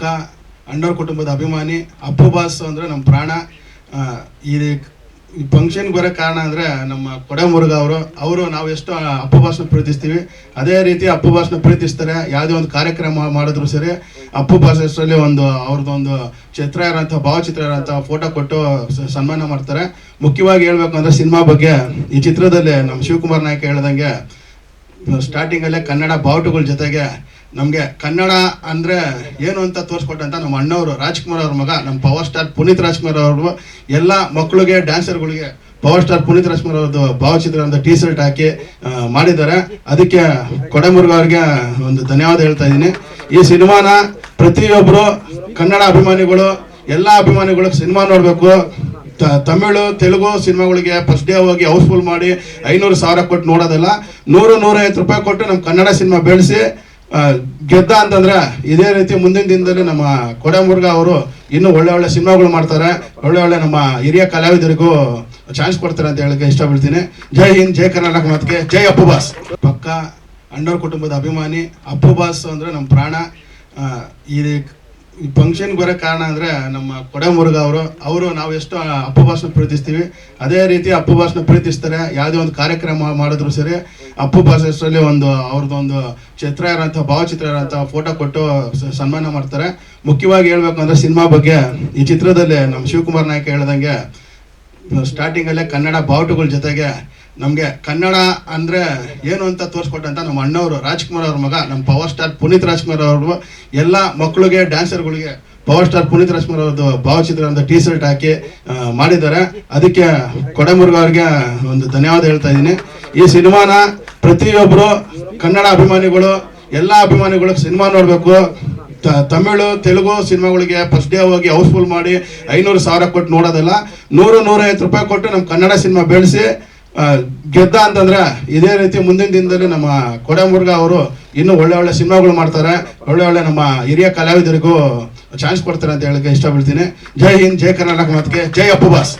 ಪಕ್ಕ ಅಂಡರ್ ಕುಟುಂಬದ ಅಭಿಮಾನಿ ಅಪ್ಪು ಬಾಸ್ ಅಂದ್ರೆ ನಮ್ಮ ಪ್ರಾಣ. ಈ ಫಂಕ್ಷನ್ಗೆ ಬರೋ ಕಾರಣ ಅಂದರೆ ನಮ್ಮ ಕೊಡಮುರುಗ ಅವರು. ಅವರು ನಾವು ಎಷ್ಟು ಅಪ್ಪು ಬಾಸ್ನ ಪ್ರೀತಿಸ್ತೀವಿ. ಅದೇ ರೀತಿ ಅಪ್ಪು ಬಾಸ್ನ ಪ್ರೀತಿಸ್ತಾರೆ. ಯಾವುದೇ ಒಂದು ಕಾರ್ಯಕ್ರಮ ಮಾಡಿದ್ರು ಸರಿ, ಅಪ್ಪು ಭಾಷೆ ಹೆಸರಲ್ಲಿ ಒಂದು ಅವ್ರದ್ದು ಒಂದು ಚಿತ್ರ ಇರೋಂಥ ಭಾವಚಿತ್ರ ಇರೋಂಥ ಫೋಟೋ ಕೊಟ್ಟು ಸನ್ಮಾನ ಮಾಡ್ತಾರೆ. ಮುಖ್ಯವಾಗಿ ಹೇಳ್ಬೇಕು ಅಂದರೆ ಸಿನಿಮಾ ಬಗ್ಗೆ ಈ ಚಿತ್ರದಲ್ಲಿ ನಮ್ಮ ಶಿವಕುಮಾರ್ ನಾಯ್ಕ ಹೇಳ್ದಂಗೆ ಸ್ಟಾರ್ಟಿಂಗಲ್ಲೇ ಕನ್ನಡ ಬಾವುಟಗಳ ಜೊತೆಗೆ ನಮಗೆ ಕನ್ನಡ ಅಂದರೆ ಏನು ಅಂತ ತೋರಿಸ್ಕೊಟ್ಟಂತ ನಮ್ಮ ಅಣ್ಣವರು ರಾಜ್ಕುಮಾರ್ ಅವ್ರ ಮಗ, ನಮ್ಮ ಪವರ್ ಸ್ಟಾರ್ ಪುನೀತ್ ರಾಜ್ಕುಮಾರ್ ಅವರು ಎಲ್ಲ ಮಕ್ಕಳಿಗೆ ಡ್ಯಾನ್ಸರ್ಗಳಿಗೆ ಪವರ್ ಸ್ಟಾರ್ ಪುನೀತ್ ರಾಜ್ಕುಮಾರ್ ಅವ್ರದ್ದು ಭಾವಚಿತ್ರ ಅಂತ ಟೀ ಶರ್ಟ್ ಹಾಕಿ ಮಾಡಿದ್ದಾರೆ. ಅದಕ್ಕೆ ಕೊಡಮುರ್ಗ ಅವ್ರಿಗೆ ಒಂದು ಧನ್ಯವಾದ ಹೇಳ್ತಾ ಇದ್ದೀನಿ. ಈ ಸಿನಿಮಾನ ಪ್ರತಿಯೊಬ್ಬರು ಕನ್ನಡ ಅಭಿಮಾನಿಗಳು, ಎಲ್ಲ ಅಭಿಮಾನಿಗಳು ಸಿನಿಮಾ ನೋಡಬೇಕು. ತಮಿಳು, ತೆಲುಗು ಸಿನಿಮಾಗಳಿಗೆ ಫಸ್ಟ್ ಡೇ ಹೋಗಿ ಹೌಸ್ಫುಲ್ ಮಾಡಿ ಐನೂರು ಸಾವಿರ ಕೊಟ್ಟು ನೋಡೋದಲ್ಲ. ನೂರು, ನೂರೈವತ್ತು ರೂಪಾಯಿ ಕೊಟ್ಟು ನಮ್ಮ ಕನ್ನಡ ಸಿನಿಮಾ ಬೆಳೆಸಿ ಗೆದ್ದ ಅಂತಂದ್ರೆ ಇದೇ ರೀತಿ ಮುಂದಿನ ದಿನದಲ್ಲಿ ನಮ್ಮ ಕೊಡಮುರ್ಗ ಅವರು ಇನ್ನೂ ಒಳ್ಳೆ ಒಳ್ಳೆ ಸಿನಿಮಾಗಳು ಮಾಡ್ತಾರೆ. ಒಳ್ಳೆ ಒಳ್ಳೆ ನಮ್ಮ ಹಿರಿಯ ಕಲಾವಿದರಿಗೂ ಚಾನ್ಸ್ ಕೊಡ್ತಾರೆ ಅಂತ ಹೇಳಕ್ಕೆ ಇಷ್ಟಪಡ್ತೀನಿ. ಜೈ ಹಿಂದ್, ಜೈ ಕರ್ನಾಟಕ ಮಾತಿಗೆ, ಜೈ ಅಪ್ಪು ಬಾಸ್. ಪಕ್ಕ, ಅಣ್ಣವ್ರ ಕುಟುಂಬದ ಅಭಿಮಾನಿ, ಅಪ್ಪು ಬಾಸ್ ಅಂದ್ರೆ ನಮ್ಮ ಪ್ರಾಣ. ಈ ಈ ಫಂಕ್ಷನ್ಗೆ ಬರೋ ಕಾರಣ ಅಂದರೆ ನಮ್ಮ ಕೊಡಮುರ್ಗ ಅವರು ಅವರು ನಾವು ಎಷ್ಟು ಅಪ್ಪು ಭಾಷಣ ಪ್ರೀತಿಸ್ತೀವಿ. ಅದೇ ರೀತಿ ಅಪ್ಪು ಭಾಷಣ ಪ್ರೀತಿಸ್ತಾರೆ. ಯಾವುದೇ ಒಂದು ಕಾರ್ಯಕ್ರಮ ಮಾಡಿದ್ರು ಸರಿ ಅಪ್ಪು ಭಾಷೆಯಲ್ಲಿ ಒಂದು ಅವ್ರದ್ದೊಂದು ಚಿತ್ರ ಇರೋಂಥ ಭಾವಚಿತ್ರ ಇರೋಂಥ ಫೋಟೋ ಕೊಟ್ಟು ಸನ್ಮಾನ ಮಾಡ್ತಾರೆ. ಮುಖ್ಯವಾಗಿ ಹೇಳ್ಬೇಕು ಅಂದರೆ ಸಿನಿಮಾ ಬಗ್ಗೆ ಈ ಚಿತ್ರದಲ್ಲಿ ನಮ್ಮ ಶಿವಕುಮಾರ್ ನಾಯಕ ಹೇಳ್ದಂಗೆ ಸ್ಟಾರ್ಟಿಂಗಲ್ಲೇ ಕನ್ನಡ ಬಾವುಟಗಳ ಜೊತೆಗೆ ನಮಗೆ ಕನ್ನಡ ಅಂದರೆ ಏನು ಅಂತ ತೋರಿಸ್ಕೊಟ್ಟಂತ ನಮ್ಮ ಅಣ್ಣವರು ರಾಜ್ಕುಮಾರ್ ಅವ್ರ ಮಗ, ನಮ್ಮ ಪವರ್ ಸ್ಟಾರ್ ಪುನೀತ್ ರಾಜ್ಕುಮಾರ್ ಅವರು. ಎಲ್ಲ ಮಕ್ಕಳಿಗೆ ಡ್ಯಾನ್ಸರ್ಗಳಿಗೆ ಪವರ್ ಸ್ಟಾರ್ ಪುನೀತ್ ರಾಜ್ಕುಮಾರ್ ಅವ್ರದ್ದು ಭಾವಚಿತ್ರ ಅಂತ ಟೀ ಶರ್ಟ್ ಹಾಕಿ ಮಾಡಿದ್ದಾರೆ. ಅದಕ್ಕೆ ಕೊಡಮುರ್ಗ ಅವ್ರಿಗೆ ಒಂದು ಧನ್ಯವಾದ ಹೇಳ್ತಾ ಇದ್ದೀನಿ. ಈ ಸಿನಿಮಾನ ಪ್ರತಿಯೊಬ್ಬರು ಕನ್ನಡ ಅಭಿಮಾನಿಗಳು, ಎಲ್ಲ ಅಭಿಮಾನಿಗಳು ಸಿನಿಮಾ ನೋಡಬೇಕು. ತಮಿಳು, ತೆಲುಗು ಸಿನಿಮಾಗಳಿಗೆ ಫಸ್ಟ್ ಡೇ ಹೋಗಿ ಹೌಸ್ಫುಲ್ ಮಾಡಿ ಐನೂರು ಸಾವಿರ ಕೊಟ್ಟು ನೋಡೋದಲ್ಲ. ನೂರು, ನೂರೈವತ್ತು ರೂಪಾಯಿ ಕೊಟ್ಟು ನಮ್ಮ ಕನ್ನಡ ಸಿನಿಮಾ ಬೆಳೆಸಿ ಗೆದ್ದ ಅಂತಂದ್ರೆ ಇದೇ ರೀತಿ ಮುಂದಿನ ದಿನದಲ್ಲಿ ನಮ್ಮ ಕೊಡಮುರ್ಗ ಅವರು ಇನ್ನೂ ಒಳ್ಳೆ ಒಳ್ಳೆ ಸಿನಿಮಾಗಳು ಮಾಡ್ತಾರೆ. ಒಳ್ಳೆ ಒಳ್ಳೆ ನಮ್ಮ ಹಿರಿಯ ಕಲಾವಿದರಿಗೂ ಚಾನ್ಸ್ ಕೊಡ್ತಾರೆ ಅಂತ ಹೇಳಕ್ಕೆ ಇಷ್ಟಪಡ್ತೀನಿ. ಜೈ ಹಿಂದ್, ಜೈ ಕರ್ನಾಟಕ ಮಾತಿಗೆ, ಜೈ ಅಪ್ಪು ಬಾಸ್.